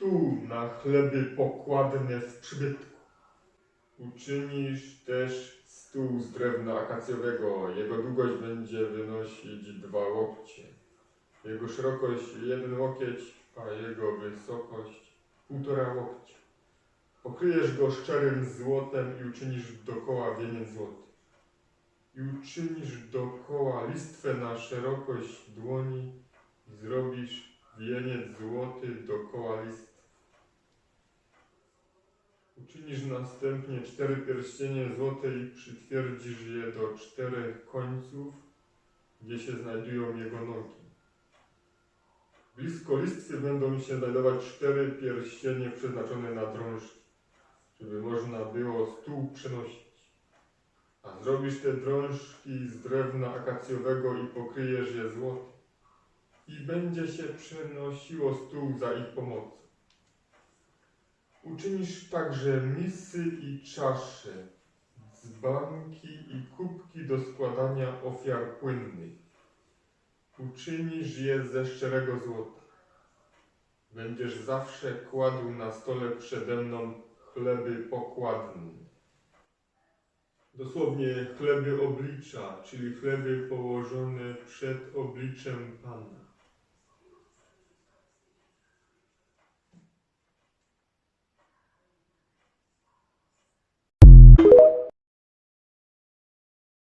stół na chleby pokładne w przybytku. Uczynisz też stół z drewna akacjowego. Jego długość będzie wynosić dwa łokcie. Jego szerokość jeden łokieć, a jego wysokość półtora łokcia. Pokryjesz go szczerym złotem i uczynisz dokoła wieniec złoty. I uczynisz dokoła listwę na szerokość dłoni i zrobisz wieniec złoty dokoła listwy. Uczynisz następnie cztery pierścienie złote i przytwierdzisz je do czterech końców, gdzie się znajdują jego nogi. Blisko listwy będą się znajdować cztery pierścienie przeznaczone na drążki, żeby można było stół przenosić. A zrobisz te drążki z drewna akacjowego i pokryjesz je złotem. I będzie się przenosiło stół za ich pomocą. Uczynisz także misy i czasze, dzbanki i kubki do składania ofiar płynnych. Uczynisz je ze szczerego złota. Będziesz zawsze kładł na stole przede mną chleby pokładne. Dosłownie chleby oblicza, czyli chleby położone przed obliczem Pana.